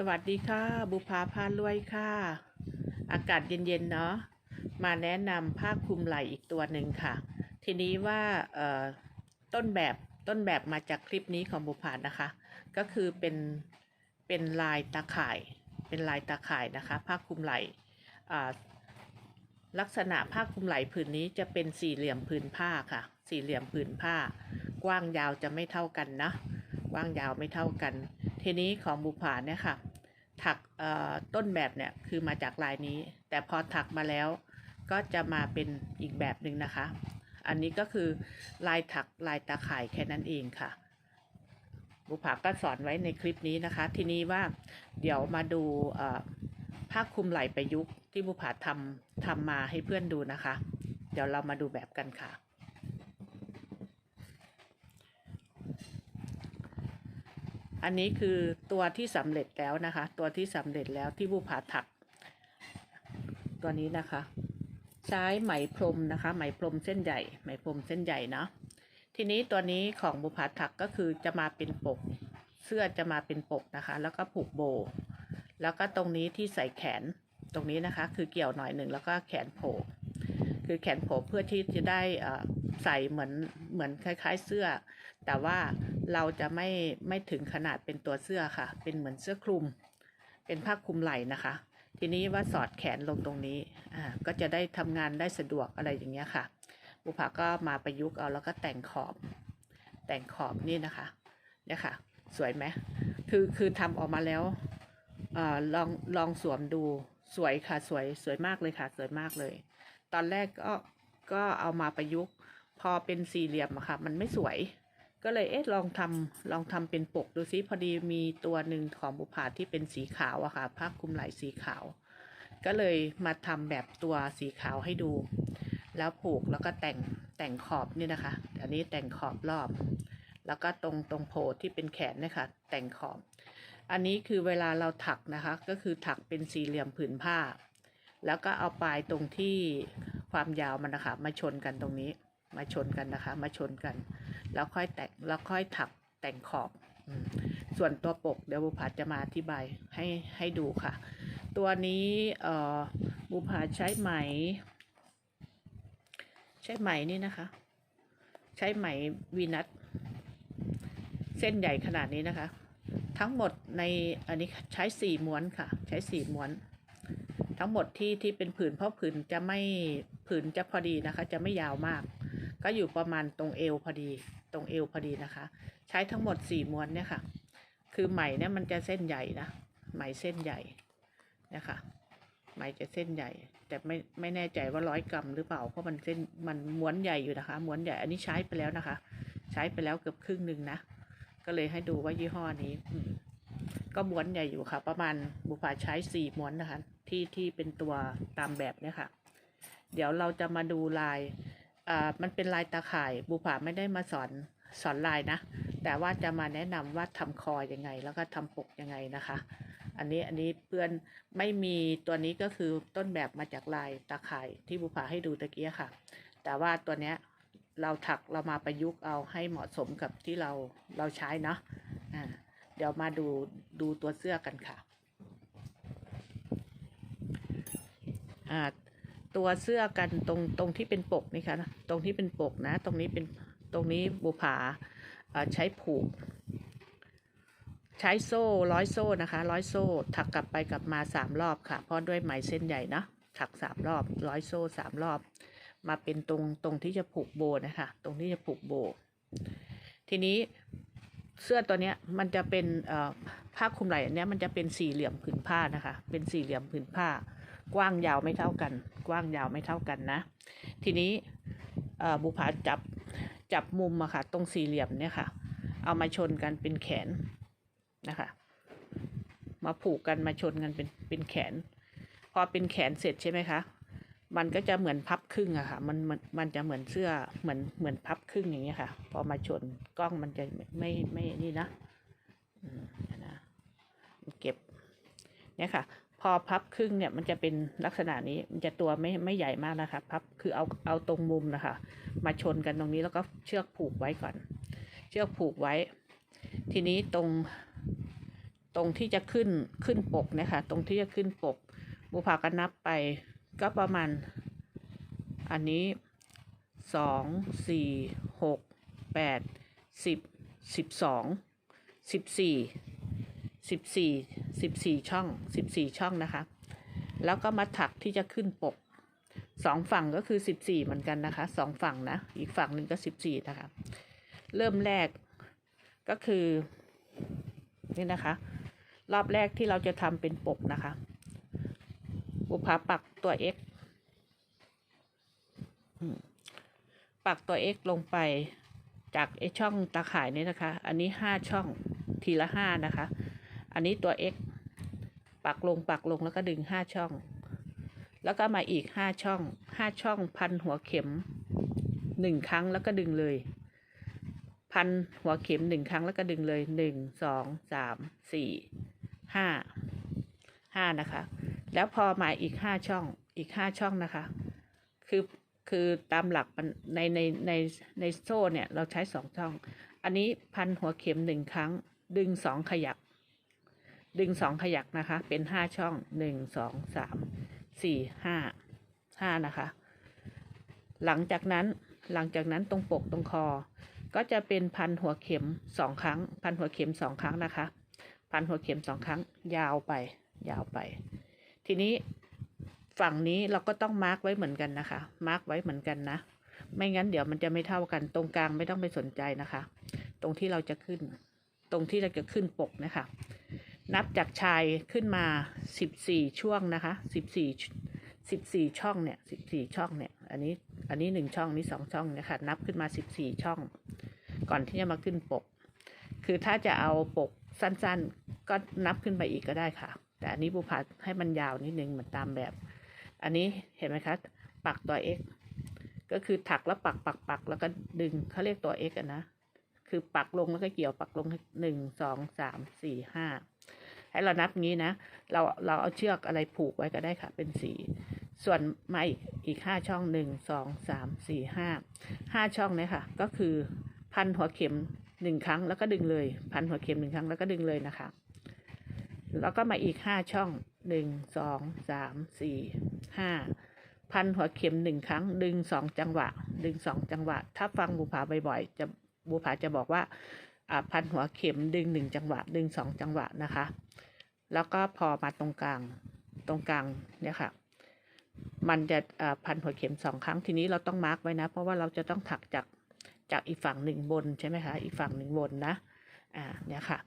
สวัสดีค่ะ บุภาพารวยค่ะ อากาศเย็นๆเนาะมาแนะนำผ้าคลุมไหล่อีกตัวหนึ่งค่ะ ทีนี้ว่าต้นแบบต้นแบบมาจากคลิปนี้ของบุภานะคะ ก็คือเป็นเป็นลายตาข่าย เป็นลายตาข่ายนะคะผ้าคลุมไหล่ลักษณะผ้าคลุมไหล่ผืนนี้จะเป็นสี่เหลี่ยมผืนผ้าค่ะ สี่เหลี่ยมผืนผ้ากว้างยาวจะไม่เท่ากันนะ กว้างยาวไม่เท่ากัน ทีนี้ของบุภาเนี่ยค่ะ ถักต้นแบบเนี่ยคือมาจากลายนี้ แต่พอถักมาแล้วก็จะมาเป็นอีกแบบหนึ่งนะคะ อันนี้ก็คือลายถักลายตาข่ายแค่นั้นเองค่ะ บุภาก็สอนไว้ในคลิปนี้นะคะ ทีนี้ว่าเดี๋ยวมาดูผ้าคลุมไหล่ประยุกต์ที่บุภาทำทำมาให้เพื่อนดูนะคะ เดี๋ยวเรามาดูแบบกันค่ะ อันนี้คือตัวที่สำเร็จแล้วนะคะ ตัวที่สำเร็จแล้วที่บุภาถัก ตัวนี้นะคะ ใช้ไหมพรมนะคะ ไหมพรมเส้นใหญ่ ไหมพรมเส้นใหญ่เนาะทีนี้ตัวนี้ของบุภาถักก็คือจะมาเป็นปก เสื้อจะมาเป็นปกนะคะ แล้วก็ผูกโบ แล้วก็ตรงนี้ที่ใส่แขนตรงนี้นะคะ คือเกี่ยวหน่อยหนึ่งแล้วก็แขนโผล่คือแขนโผล่เพื่อที่จะได้อ่ ใส่เหมือนเหมือนคล้าย ๆ เสื้อ แต่ว่าเราจะไม่ไม่ถึงขนาดเป็นตัวเสื้อค่ะ เป็นเหมือนเสื้อคลุม เป็นผ้าคลุมไหล่นะคะ ทีนี้ว่าสอดแขนลงตรงนี้อ่าก็จะได้ทำงานได้สะดวกอะไรอย่างเงี้ยค่ะบุภาก็มาประยุกต์เอาแล้วก็แต่งขอบ แต่งขอบนี่นะคะเนี่ยค่ะ สวยไหมคือคือทำออกมาแล้วออลองลองสวมดูสวยค่ะสวยสวยมากเลยค่ะ สวยมากเลย ตอนแรกก็ก็เอามาประยุกต์ พอเป็นสี่เหลี่ยมอะค่ะ มันไม่สวย ก็เลยเอ๊ะลองทำลองทำเป็นปกดูซิพอดีมีตัวหนึ่งของบุภาที่เป็นสีขาวอะค่ะผ้าคลุมไหล่สีขาว ก็เลยมาทำแบบตัวสีขาวให้ดู แล้วผูกแล้วก็แต่งแต่งขอบนี่นะคะ อันนี้แต่งขอบรอบ แล้วก็ตรงตรงโพที่เป็นแขนนะคะแต่งขอบ อันนี้คือเวลาเราถักนะคะ ก็คือถักเป็นสี่เหลี่ยมผืนผ้า แล้วก็เอาปลายตรงที่ความยาวมันนะคะ มาชนกันตรงนี้ มาชนกันนะคะ มาชนกัน แล้วค่อยแต่งแล้วค่อยถักแต่งขอบส่วนตัวปกเดี๋ยวบุภาจะมาอธิบายให้ให้ดูค่ะ ตัวนี้เอ่อบุภาใช้ไหม ใช้ไหมนี่นะคะ ใช้ไหมวีนัทเส้นใหญ่ขนาดนี้นะคะ ทั้งหมดในอันนี้ใช้สี่ม้วนค่ะ ใช้สี่ม้วน ทั้งหมดที่ที่เป็นผืนเพราะผืนจะไม่ผืนจะพอดีนะคะ จะไม่ยาวมาก ก็อยู่ประมาณตรงเอวพอดี ตรงเอวพอดีนะคะ ใช้ทั้งหมดสี่ม้วนเนี่ยค่ะ คือไหมเนี่ยมันจะเส้นใหญ่นะ ไหมเส้นใหญ่นี่ยค่ะไหมจะเส้นใหญ่ แต่ไม่ไม่แน่ใจว่าร้อยกรัมหรือเปล่า เพราะมันเส้นมันม้วนใหญ่อยู่นะคะ ม้วนใหญ่ อันนี้ใช้ไปแล้วนะคะ ใช้ไปแล้วเกือบครึ่งหนึ่งนะ ก็เลยให้ดูว่ายี่ห้อนี้อืก็ม้วนใหญ่อยู่ค่ะ ประมาณบุภาใช้สี่ม้วนนะคะ ที่ที่เป็นตัวตามแบบเนี่ยค่ะ เดี๋ยวเราจะมาดูลาย มันเป็นลายตาข่ายบุภาไม่ได้มาสอนสอนลายนะ แต่ว่าจะมาแนะนำว่าทำคอยังไง แล้วก็ทำปกยังไงนะคะ อันนี้อันนี้เพื่อนไม่มีตัวนี้ก็คือต้นแบบมาจากลายตาข่ายที่บุภาให้ดูตะเกี้ค่ะ แต่ว่าตัวเนี้ยเราถักเรามาประยุกต์เอาให้เหมาะสมกับที่เราเราใช้เนาะอ่าเดี๋ยวมาดูดูตัวเสื้อกันค่ะอ่า ตัวเสื้อกันตรงตรงที่เป็นปกนี่ค่ะนะตรงที่เป็นปกนะ ตรงนี้เป็นตรงนี้บุผาใช้ผูก ใช้โซ่ร้อยโซ่นะคะร้อยโซ่ถักกลับไปกลับมาสามรอบค่ะ เพราะด้วยไหมเส้นใหญ่นะถักสามรอบร้อยโซ่สามรอบ มาเป็นตรงตรงที่จะผูกโบนะคะ ตรงที่จะผูกโบ ทีนี้เสื้อตัวเนี้ยมันจะเป็นผ้าคลุมไหล่อันเนี้ยมันจะเป็นสี่เหลี่ยมผืนผ้านะคะ เป็นสี่เหลี่ยมผืนผ้า กว้างยาวไม่เท่ากัน กว้างยาวไม่เท่ากันนะ ทีนี้บุภาจับจับมุมอะค่ะ ตรงสี่เหลี่ยมเนี่ยค่ะ เอามาชนกันเป็นแขนนะคะ มาผูกกันมาชนกันเป็นเป็นแขน พอเป็นแขนเสร็จใช่ไหมคะมันก็จะเหมือนพับครึ่งอะค่ะมันมันมันจะเหมือนเสื้อเหมือนเหมือนพับครึ่งอย่างเงี้ยค่ะ พอมาชนกล้องมันจะไม่ไม่ไม่นี่นะอืมนะเก็บเนี่ยค่ะ พอพับครึ่งเนี่ยมันจะเป็นลักษณะนี้มันจะตัวไม่ไม่ใหญ่มากนะคะพับคือเอาเอาตรงมุมนะคะ มาชนกันตรงนี้แล้วก็เชือกผูกไว้ก่อน เชือกผูกไว้ ทีนี้ตรงตรงที่จะขึ้นขึ้นปกนะคะตรงที่จะขึ้นปกบุพาก็นับไปก็ประมาณ อันนี้สองสี่หกแปดสิบสิบสองสิบสี่ สิบสี่สิบสี่ช่องสิบสี่ช่องนะคะ แล้วก็มาถักที่จะขึ้นปกสองฝั่งก็คือสิบสี่เหมือนกันนะคะสองฝั่งนะ อีกฝั่งหนึ่งก็สิบสี่นะคะ เริ่มแรกก็คือ นี่นะคะ รอบแรกที่เราจะทำเป็นปกนะคะ บุพาปักตัว x อืมปักตัว x ลงไปจากไอช่องตาข่ายนี้นะคะ อันนี้ห้าช่องทีละห้านะคะ อันนี้ตัว x ปักลงปักลงแล้วก็ดึงห้าช่อง แล้วก็มาอีกห้าช่องห้าช่องพันหัวเข็มหนึ่งครั้งแล้วก็ดึงเลย พันหัวเข็มหนึ่งครั้งแล้วก็ดึงเลยหนึ่งสองสามสี่ห้าห้านะคะ แล้วพอมาอีกห้าช่องอีกห้าช่องนะคะ คือคือตามหลักมันในในในในโซ่เนี่ยเราใช้สองช่อง อันนี้พันหัวเข็มหนึ่งครั้ง ดึงสองขยัก ดึงสองขยักนะคะ เป็นห้าช่องหนึ่งสองสามสี่ห้าห้านะคะ หลังจากนั้นหลังจากนั้นตรงปกตรงคอ ก็จะเป็นพันหัวเข็มสองครั้ง พันหัวเข็มสองครั้งนะคะ พันหัวเข็มสองครั้ง ยาวไป ยาวไป ทีนี้ฝั่งนี้เราก็ต้องมาร์กไว้เหมือนกันนะคะ มาร์กไว้เหมือนกันนะ ไม่งั้นเดี๋ยวมันจะไม่เท่ากัน ตรงกลางไม่ต้องไปสนใจนะคะ ตรงที่เราจะขึ้น ตรงที่เราจะขึ้นปกนะคะ นับจากชายขึ้นมาสิบสี่ช่วงนะคะสิบสี่สิบสี่ช่องเนี่ยสิบสี่ช่องเนี่ย อันนี้ อันนี้หนึ่งช่องนี้สองช่องเนี่ยค่ะ นับขึ้นมาสิบสี่ช่อง ก่อนที่จะมาขึ้นปก คือถ้าจะเอาปกสั้นๆ ก็นับขึ้นไปอีกก็ได้ค่ะ แต่อันนี้บุพาให้มันยาวนิดนึงเหมือนตามแบบ อันนี้เห็นไหมคะ ปักตัว x ก็คือถักแล้วปักปักปักแล้วก็ดึงเขาเรียกตัว x อะนะ คือปักลงแล้วก็เกี่ยวปักลงหนึ่งสองสามสี่ห้าให้เรานับงี้นะ เราเราเอาเชือกอะไรผูกไว้ก็ได้ค่ะ เป็นสีส่วนมาอีกอีกห้าช่องหนึ่งสองสามสี่ห้าห้าช่องเนี่ยค่ะ ก็คือพันหัวเข็มหนึ่งครั้งแล้วก็ดึงเลย พันหัวเข็มหนึ่งครั้งแล้วก็ดึงเลยนะคะ แล้วก็มาอีกห้าช่องหนึ่งสองสามสี่ห้าพันหัวเข็มหนึ่งครั้ง ดึงสองจังหวะ ดึงสองจังหวะ ถ้าฟังบูผาบ่อยๆ จะ บูผาจะบอกว่าพันหัวเข็มดึงหนึ่งจังหวะ ดึงสองจังหวะนะคะ แล้วก็พอมาตรงกลางตรงกลางเนี่ยค่ะ มันจะพันหัวเข็มสองครั้งทีนี้เราต้องมาร์กไว้นะ เพราะว่าเราจะต้องถักจากจากอีกฝั่งหนึ่งบนใช่ไหมคะอีกฝั่งหนึ่งบนนะอ่าเนี่ยค่ะ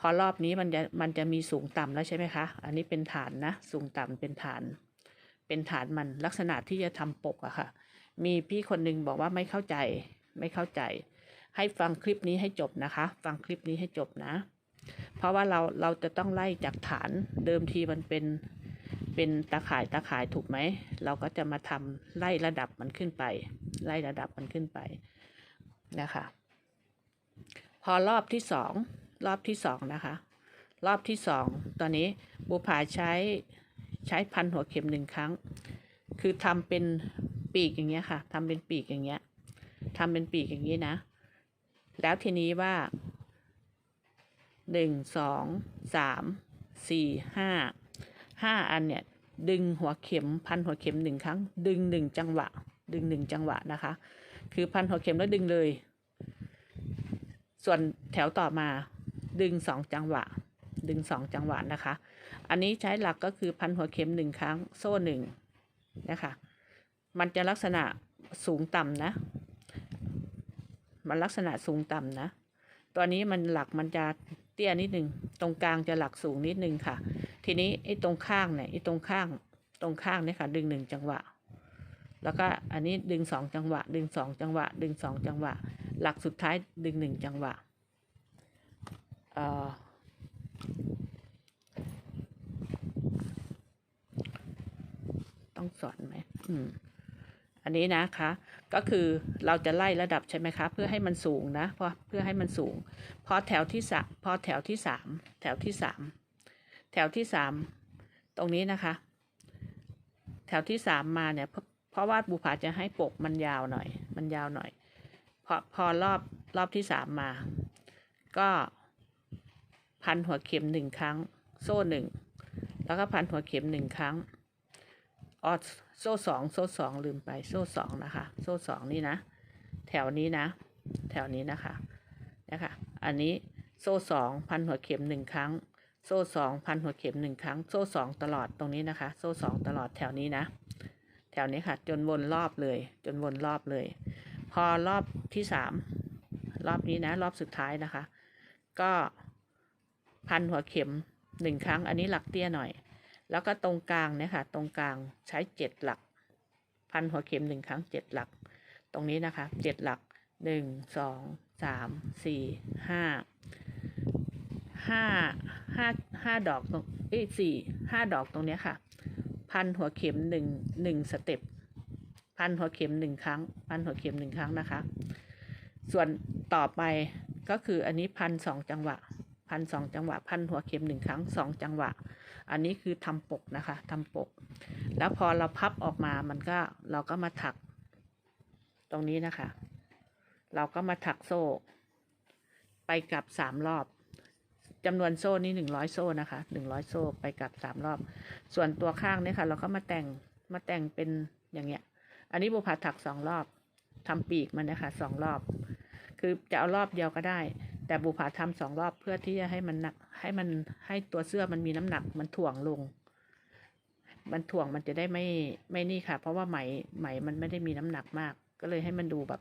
พอรอบนี้มันจะมันจะมีสูงต่ำแล้วใช่ไหมคะ อันนี้เป็นฐานนะ สูงต่ำเป็นฐาน เป็นฐานมันลักษณะที่จะทำปกอะค่ะ มีพี่คนหนึ่งบอกว่าไม่เข้าใจไม่เข้าใจ ให้ฟังคลิปนี้ให้จบนะคะ ฟังคลิปนี้ให้จบนะ เพราะว่าเราเราจะต้องไล่จากฐานเดิมทีมันเป็นเป็นตาข่ายตาข่ายถูกไหม เราก็จะมาทำไล่ระดับมันขึ้นไป ไล่ระดับมันขึ้นไปนะคะ พอรอบที่สองรอบที่สองนะคะ รอบที่สองตอนนี้บุผาใช้ใช้พันหัวเข็มหนึ่งครั้ง คือทำเป็นปีกอย่างเงี้ยค่ะทำเป็นปีกอย่างเงี้ยทำเป็นปีกอย่างนี้นะ แล้วทีนี้ว่าหนึ่งสองสามสี่ห้าห้าอันเนี่ย ดึงหัวเข็มพันหัวเข็มหนึ่งครั้ง ดึงหนึ่งจังหวะ ดึงหนึ่งจังหวะนะคะ คือพันหัวเข็มแล้วดึงเลย ส่วนแถวต่อมาดึงสองจังหวะ ดึงสองจังหวะนะคะ อันนี้ใช้หลักก็คือพันหัวเข็มหนึ่งครั้ง โซ่หนึ่งนะคะ มันจะลักษณะสูงต่ำนะ มันลักษณะสูงต่ำนะ ตัวนี้มันหลักมันจะเตี้ยนิดหนึ่งตรงกลางจะหลักสูงนิดหนึ่งค่ะ ทีนี้ไอ้ตรงข้างเนี่ยไอ้ตรงข้างตรงข้างเนี่ยค่ะดึงหนึ่งจังหวะ แล้วก็อันนี้ดึงสองจังหวะ ดึงสองจังหวะ ดึงสองจังหวะ หลักสุดท้ายดึงหนึ่งจังหวะเอ่อต้องสอนไหมอืม อันนี้นะคะ ก็คือเราจะไล่ระดับใช่ไหมคะ เพื่อให้มันสูงนะเพราะเพื่อให้มันสูง พอแถวที่สามพอแถวที่สามแถวที่สามแถวที่สามตรงนี้นะคะ แถวที่สามมาเนี่ยเพราะเพราะว่าบุผาจะให้ปกมันยาวหน่อย มันยาวหน่อย พอพอรอบรอบที่สามมา ก็พันหัวเข็มหนึ่งครั้ง โซ่หนึ่งแล้วก็พันหัวเข็มหนึ่งครั้ง ออโซ่สองโซ่สองลืมไปโซ่สองนะคะ โซ่สองนี่นะ แถวนี้นะ แถวนี้นะคะนะคะอันนี้โซ่สองพันหัวเข็มหนึ่งครั้ง โซ่สองพันหัวเข็มหนึ่งครั้ง โซ่สองตลอดตรงนี้นะคะ โซ่สองตลอดแถวนี้นะ แถวนี้ค่ะ จนวนรอบเลย จนวนรอบเลย พอรอบที่สามรอบนี้นะ รอบสุดท้ายนะคะ ก็พันหัวเข็มหนึ่งครั้ง อันนี้หลักเตี้ยหน่อย แล้วก็ตรงกลางเนี่ยค่ะ ตรงกลางใช้เจ็ดหลัก พันหัวเข็มหนึ่งครั้งเจ็ดหลัก ตรงนี้นะคะเจ็ดหลักหนึ่งสองสามสี่ห้าห้าห้าห้าดอกตรงเอ้สี่ห้าดอกตรงเนี้ยค่ะ พันหัวเข็มหนึ่งหนึ่งสเต็ปพันหัวเข็มหนึ่งครั้ง พันหัวเข็มหนึ่งครั้งนะคะ ส่วนต่อไปก็คืออันนี้พันสองจังหวะพันสองจังหวะ พันหัวเข็มหนึ่งครั้งสองจังหวะ อันนี้คือทำปกนะคะทำปก แล้วพอเราพับออกมามันก็เราก็มาถัก ตรงนี้นะคะ เราก็มาถักโซ่ ไปกลับสามรอบจำนวนโซ่นี่หนึ่งร้อยโซ่นะคะหนึ่งร้อยโซ่ไปกลับสามรอบ ส่วนตัวข้างเนี่ยค่ะ เราก็มาแต่งมาแต่งเป็นอย่างเงี้ย อันนี้บุพาถักสองรอบทำปีกมันนะคะสองรอบ คือจะเอารอบเดียวก็ได้ แต่บุพาทำสองรอบเพื่อที่จะให้มันหนักให้มันให้ตัวเสื้อมันมีน้ำหนักมันถ่วงลง มันถ่วงมันจะได้ไม่ไม่นี่ค่ะ เพราะว่าไหมไหมมันไม่ได้มีน้ำหนักมาก ก็เลยให้มันดูแบบ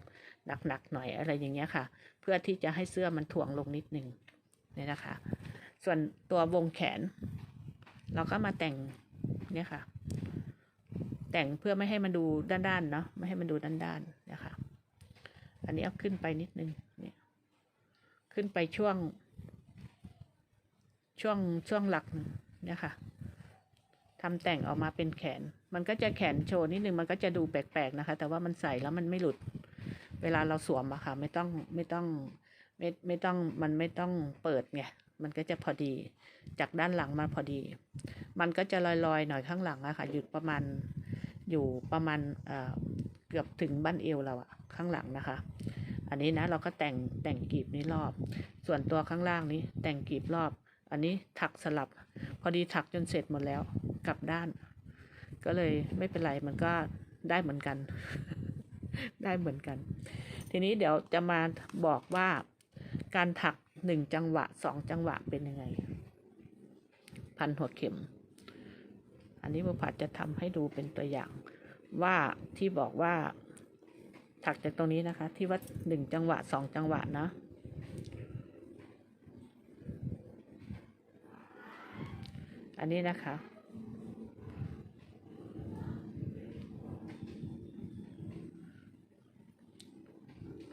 หนักๆหน่อยอะไรอย่างเงี้ยค่ะ เพื่อที่จะให้เสื้อมันถ่วงลงนิดนึงเนี่ยนะคะ ส่วนตัววงแขน เราก็มาแต่งเนี่ยค่ะ แต่งเพื่อไม่ให้มันดูด้านๆเนาะไม่ให้มันดูด้านๆนะคะ อันนี้เอาขึ้นไปนิดนึง ขึ้นไปช่วง ช่วงช่วงหลักเนี่ยค่ะทำแต่งออกมาเป็นแขน มันก็จะแขนโชว์นิดนึงมันก็จะดูแปลกๆนะคะ แต่ว่ามันใส่แล้วมันไม่หลุด เวลาเราสวมอะค่ะ ไม่ต้องไม่ต้องไม่ไม่ต้องมันไม่ต้องเปิดไงมันก็จะพอดีจากด้านหลังมาพอดี มันก็จะลอยๆ หน่อยข้างหลังอะค่ะอยู่ประมาณอยู่ประมาณเอ่อเกือบถึงบั้นเอวเราอะข้างหลังนะคะ อันนี้นะเราก็แต่งแต่งกีบนี้รอบ ส่วนตัวข้างล่างนี้แต่งกีบรอบ อันนี้ถักสลับ พอดีถักจนเสร็จหมดแล้วกลับด้าน ก็เลยไม่เป็นไรมันก็ได้เหมือนกัน ได้เหมือนกัน ทีนี้เดี๋ยวจะมาบอกว่าการถักหนึ่งจังหวะสองจังหวะเป็นยังไง พันหัวเข็ม อันนี้บุพัดจะทำให้ดูเป็นตัวอย่างว่าที่บอกว่า ถักจากตรงนี้นะคะ ที่ว่าหนึ่งจังหวะสองจังหวะนะอันนี้นะคะ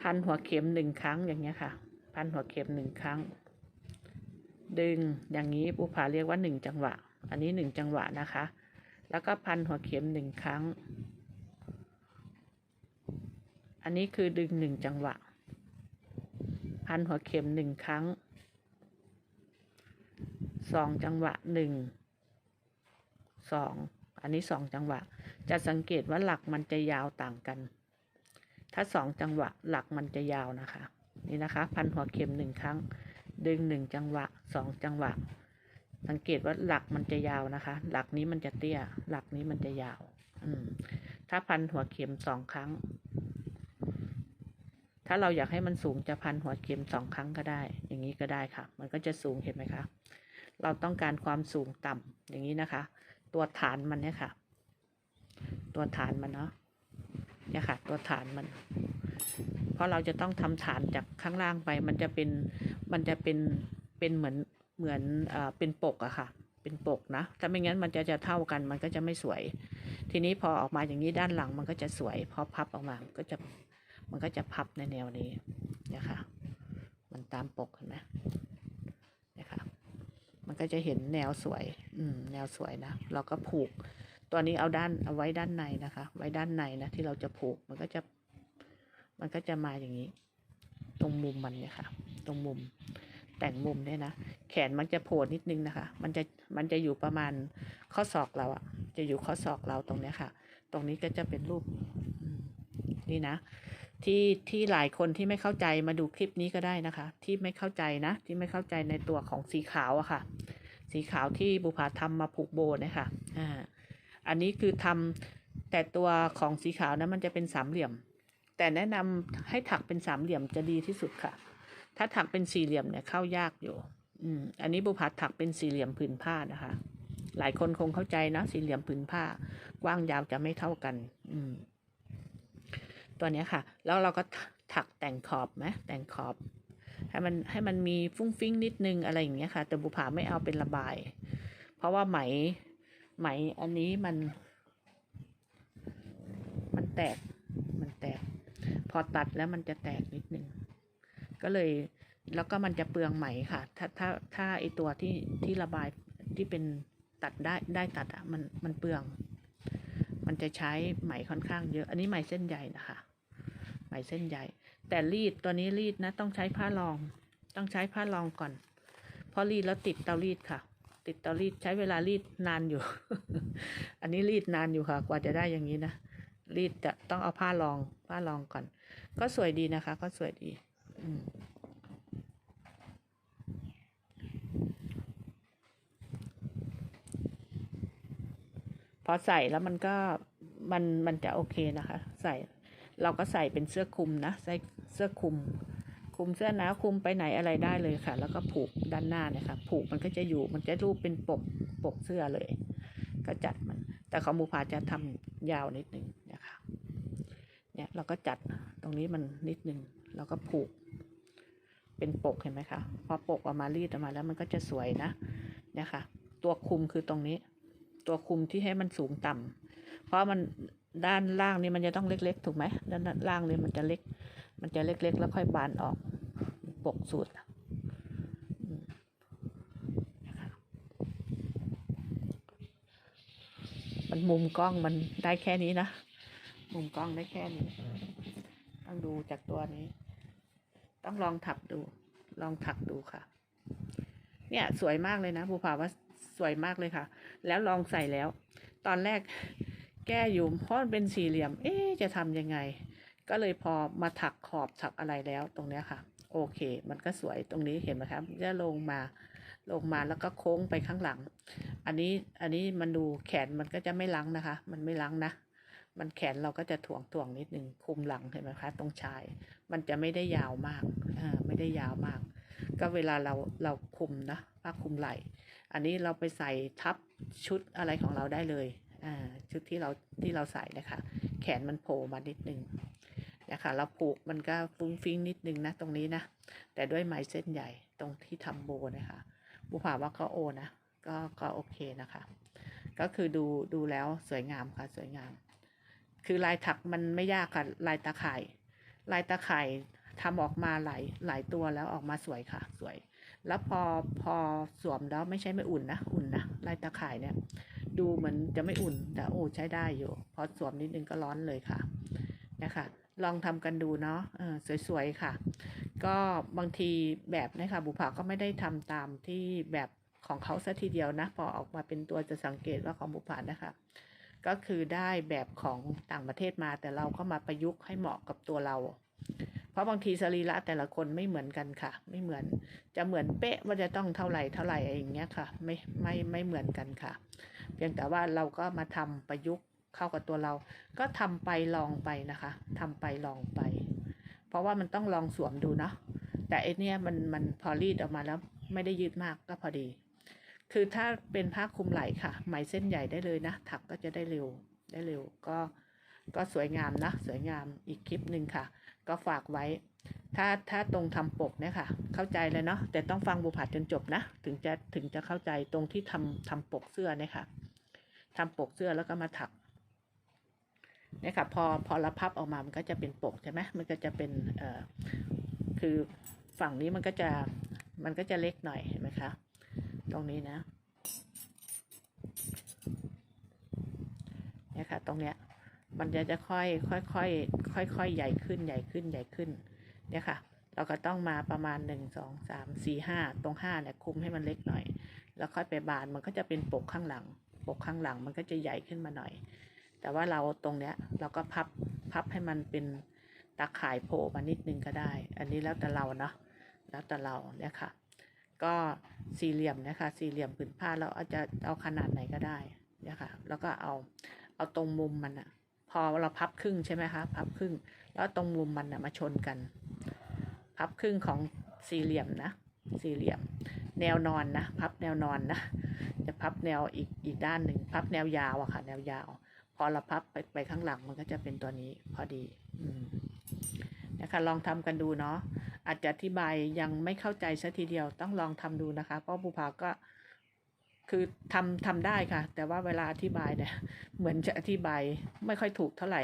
พันหัวเข็มหนึ่งครั้งอย่างเงี้ยค่ะ พันหัวเข็มหนึ่งครั้ง ดึงอย่างนี้ปูผาเรียกว่าหนึ่งจังหวะ อันนี้หนึ่งจังหวะนะคะ แล้วก็พันหัวเข็มหนึ่งครั้ง อันนี้คือดึงหนึ่งจังหวะ พันหัวเข็มหนึ่งครั้งสองจังหวะหนึ่งสองอันนี้สองจังหวะ จะสังเกตว่าหลักมันจะยาวต่างกัน ถ้าสองจังหวะหลักมันจะยาวนะคะ นี่นะคะ พันหัวเข็มหนึ่งครั้ง ดึงหนึ่งจังหวะสองจังหวะ สังเกตว่าหลักมันจะยาวนะคะ หลักนี้มันจะเตี้ย หลักนี้มันจะยาว อืม ถ้าพันหัวเข็มสองครั้ง ถ้าเราอยากให้มันสูงจะพันหัวเข็มสองครั้งก็ได้ อย่างนี้ก็ได้ค่ะ มันก็จะสูงเห็นไหมคะ เราต้องการความสูงต่ำอย่างนี้นะคะ ตัวฐานมันเนี่ยค่ะ ตัวฐานมันเนาะเนี่ยค่ะ ตัวฐานมัน เพราะเราจะต้องทำฐานจากข้างล่างไป มันจะเป็นมันจะเป็นเป็นเหมือนเหมือนเอ่อเป็นปกอะค่ะ เป็นปกนะถ้าไม่งั้นมันจะจะเท่ากันมันก็จะไม่สวย ทีนี้พอออกมาอย่างนี้ด้านหลังมันก็จะสวย พอพับออกมาก็จะ มันก็จะพับในแนวนี้นี่ยค่ะมันตามปกเห็นไหมนี่ยค่ะมันก็จะเห็นแนวสวย อืม แนวสวยนะ เราก็ผูก ตัวนี้เอาด้านเอาไว้ด้านในนะคะ ไว้ด้านในนะที่เราจะผูก มันก็จะ มันก็จะมาอย่างนี้ ตรงมุมมันเนี่ยค่ะ ตรงมุม แต่งมุมเนี่ยนะ แขนมันจะโผล่นิดนึงนะคะ มันจะ มันจะอยู่ประมาณข้อศอกเราอะจะอยู่ข้อศอกเราตรงเนี้ยค่ะ ตรงนี้ก็จะเป็นรูป นี่นะ ที่ที่หลายคนที่ไม่เข้าใจมาดูคลิปนี้ก็ได้นะคะ ที่ไม่เข้าใจนะ ที่ไม่เข้าใจในตัวของสีขาวอะค่ะ สีขาวที่บุภาทำมาผูกโบนี่ยค่ะอ่าอันนี้คือทำแต่ตัวของสีขาวนะมันจะเป็นสามเหลี่ยม แต่แนะนำให้ถักเป็นสามเหลี่ยมจะดีที่สุดค่ะ ถ้าถักเป็นสี่เหลี่ยมเนี่ยเข้ายากอยู่ อืมอันนี้บุพาถักเป็นสี่เหลี่ยมผืนผ้านะคะ หลายคนคงเข้าใจนะ สี่เหลี่ยมผืนผ้ากว้างยาวจะไม่เท่ากัน อืม ตัวนี้ค่ะ แล้วเราก็ถักแต่งขอบไหมแต่งขอบ ให้มันให้มันมีฟุ้งฟิ้งนิดนึงอะไรอย่างเงี้ยค่ะ แต่บุผาไม่เอาเป็นระบาย เพราะว่าไหมไหมอันนี้มัน มันแตกมันแตก พอตัดแล้วมันจะแตกนิดนึงก็เลยแล้วก็มันจะเปลืองไหมค่ะ ถ้าถ้าถ้าไอตัวที่ที่ระบายที่เป็นตัดได้ได้ตัดอะมันมันเปลือง มันจะใช้ไหมค่อนข้างเยอะ อันนี้ไหมเส้นใหญ่นะคะ ไหมเส้นใหญ่ แต่รีดตัวนี้รีดนะ ต้องใช้ผ้ารอง ต้องใช้ผ้ารองก่อน เพราะรีดแล้วติดเตารีดค่ะ ติดเตารีดใช้เวลารีดนานอยู่ อันนี้รีดนานอยู่ค่ะ กว่าจะได้อย่างนี้นะรีดจะต้องเอาผ้ารอง ผ้ารองก่อน ก็สวยดีนะคะ ก็สวยดี อืมพอใส่แล้วมันก็มันมันจะโอเคนะคะ ใส่ เราก็ใส่เป็นเสื้อคลุมนะใส่เสื้อคลุมคลุมเสื้อหนาวคลุมไปไหนอะไรได้เลยค่ะ แล้วก็ผูกด้านหน้าเนี่ยค่ะ ผูกมันก็จะอยู่มันจะรูปเป็นปกปกเสื้อเลย ก็จัดมัน แต่ของบูพาจะทำยาวนิดนึงนะคะเนี่ยเราก็จัดตรงนี้มันนิดนึงแล้วก็ผูก เป็นปกเห็นไหมคะพอปกออกมารีดออกมาแล้วมันก็จะสวยนะเนี่ยค่ะ ตัวคลุมคือตรงนี้ ตัวคุมที่ให้มันสูงต่ำเพราะมัน ด้านล่างนี่มันจะต้องเล็กๆ ถูกไหมด้านล่างนี่มันจะเล็ก มันจะเล็กๆ แล้วค่อยบานออกปกสูตรมันมุมกล้องมันได้แค่นี้นะ มุมกล้องได้แค่นี้ ต้องดูจากตัวนี้ ต้องลองถักดู ลองถักดูค่ะ เนี่ยสวยมากเลยนะภูผาว่าสวยมากเลยค่ะ แล้วลองใส่แล้ว ตอนแรก แก้อยู่เพราะมันเป็นสี่เหลี่ยม เอ๊จะทำยังไง ก็เลยพอมาถักขอบถักอะไรแล้วตรงเนี้ยค่ะ โอเค มันก็สวยตรงนี้เห็นไหมครับจะลงมาลงมาแล้วก็โค้งไปข้างหลัง อันนี้อันนี้มันดูแขนมันก็จะไม่ลังนะคะ มันไม่ลังนะ มันแขนเราก็จะถ่วงถ่วงนิดนึงคุมหลังเห็นไหมคะ ตรงชาย มันจะไม่ได้ยาวมากอ่าไม่ได้ยาวมาก ก็เวลาเราเราคุมนะผ้าคุมไหล่ อันนี้เราไปใส่ทับชุดอะไรของเราได้เลย ชุดที่เราที่เราใส่นะคะ แขนมันโผล่มานิดนึงนะคะ เราผูกมันก็ฟุ้งฟิ้งนิดนึงนะตรงนี้นะ แต่ด้วยไหมเส้นใหญ่ตรงที่ทำโบนะคะบุผาว่าก็โอนะก็ก็โอเคนะคะ ก็คือดูดูแล้วสวยงามค่ะสวยงาม คือลายถักมันไม่ยากค่ะลายตาข่าย ลายตาข่ายทำออกมาหลายหลายตัวแล้วออกมาสวยค่ะ สวย แล้วพอพอสวมแล้วไม่ใช่ไม่อุ่นนะ อุ่นนะลายตาข่ายเนี่ย ดูเหมือนจะไม่อุ่น แต่โอ้ใช้ได้อยู่ พอสวมนิดนึงก็ร้อนเลยค่ะนะคะลองทำกันดูเนาะสวยๆค่ะ ก็บางทีแบบนะคะบุภาก็ไม่ได้ทำตามที่แบบของเขาซะทีเดียวนะพอออกมาเป็นตัวจะสังเกตว่าของบุภานะคะ ก็คือได้แบบของต่างประเทศมาแต่เราก็มาประยุกต์ให้เหมาะกับตัวเรา เพราะบางทีสรีระแต่ละคนไม่เหมือนกันค่ะ ไม่เหมือนจะเหมือนเป๊ะว่าจะต้องเท่าไหร่เท่าไหร่อะไรอย่างเงี้ยค่ะ ไม่ไม่ไม่เหมือนกันค่ะ เพียงแต่ว่าเราก็มาทำประยุกต์เข้ากับตัวเรา ก็ทำไปลองไปนะคะทำไปลองไป เพราะว่ามันต้องลองสวมดูเนาะแต่ไอเนี้ยมันมันพอรีดออกมาแล้วไม่ได้ยืดมากก็พอดี คือถ้าเป็นผ้าคลุมไหล่ค่ะ ไหมเส้นใหญ่ได้เลยนะ ถักก็จะได้เร็วได้เร็วก็ก็สวยงามนะ สวยงามอีกคลิปหนึ่งค่ะ ก็ฝากไว้ ถ้าถ้าตรงทำปกเนี่ยค่ะ เข้าใจเลยเนาะแต่ต้องฟังบุผัดจนจบนะ ถึงจะถึงจะเข้าใจตรงที่ทำทำปกเสื้อเนี่ยค่ะทำปกเสื้อแล้วก็มาถักเนี่ยค่ะพอพอเราพับออกมามันก็จะเป็นปกใช่ไหมมันก็จะเป็นเอ่อคือฝั่งนี้มันก็จะมันก็จะเล็กหน่อยเห็นไหมคะตรงนี้นะเนี่ยค่ะตรงเนี้ย มันจะจะค่อยค่อยค่อยค่อยค่อยๆใหญ่ขึ้นใหญ่ขึ้นใหญ่ขึ้นเนี่ยค่ะ เราก็ต้องมาประมาณหนึ่งสองสามสี่ห้าตรงห้าเนี่ยคุมให้มันเล็กหน่อย แล้วค่อยไปบานมันก็จะเป็นปกข้างหลัง ปกข้างหลังมันก็จะใหญ่ขึ้นมาหน่อย แต่ว่าเราตรงเนี้ยเราก็พับพับให้มันเป็นตาข่ายโผล่มานิดนึงก็ได้ อันนี้แล้วแต่เราเนาะแล้วแต่เราเนี่ยค่ะ ก็สี่เหลี่ยมนะคะ สี่เหลี่ยมผืนผ้าเราอาจจะเอาขนาดไหนก็ได้เนี่ยค่ะ แล้วก็เอาเอาตรงมุมมันอะ พอเราพับครึ่งใช่ไหมคะ พับครึ่ง แล้วตรงมุมมันอะมาชนกัน พับครึ่งของสี่เหลี่ยมนะ สี่เหลี่ยม แนวนอนนะ พับแนวนอนนะ จะพับแนวอีกอีกด้านหนึ่ง พับแนวยาวอะค่ะ แนวยาว พอเราพับไปไปข้างหลังมันก็จะเป็นตัวนี้พอดีอืมนะคะลองทำกันดูเนาะอาจจะอธิบายยังไม่เข้าใจซะทีเดียวต้องลองทำดูนะคะ เพราะภูผาก็ คือทำทำได้ค่ะ แต่ว่าเวลาอธิบายเนี่ย เหมือนจะอธิบายไม่ค่อยถูกเท่าไหร่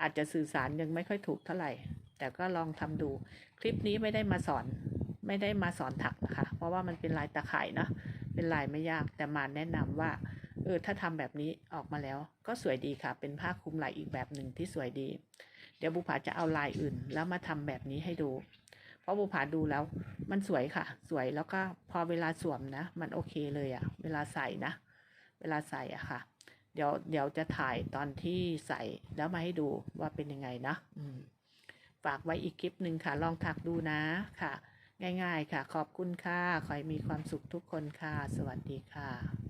อาจจะสื่อสารยังไม่ค่อยถูกเท่าไหร่ แต่ก็ลองทำดู คลิปนี้ไม่ได้มาสอนไม่ได้มาสอนถักนะคะ เพราะว่ามันเป็นลายตะข่ายเนาะเป็นลายไม่ยากแต่มาแนะนำว่าเออถ้าทำแบบนี้ออกมาแล้วก็สวยดีค่ะ เป็นผ้าคลุมไหล่อีกแบบหนึ่งที่สวยดี เดี๋ยวบุผาจะเอาลายอื่น แล้วมาทำแบบนี้ให้ดู เพราะบุผาดูแล้ว มันสวยค่ะ สวยแล้วก็พอเวลาสวมนะ มันโอเคเลยอะเวลาใส่นะ เวลาใส่อะค่ะ เดี๋ยวเดี๋ยวจะถ่ายตอนที่ใส่แล้วมาให้ดูว่าเป็นยังไงนะอืมฝากไว้อีกคลิปหนึ่งค่ะ ลองถักดูนะค่ะ ง่าย ๆ ค่ะ ขอบคุณค่ะ ขอให้มีความสุขทุกคนค่ะ สวัสดีค่ะ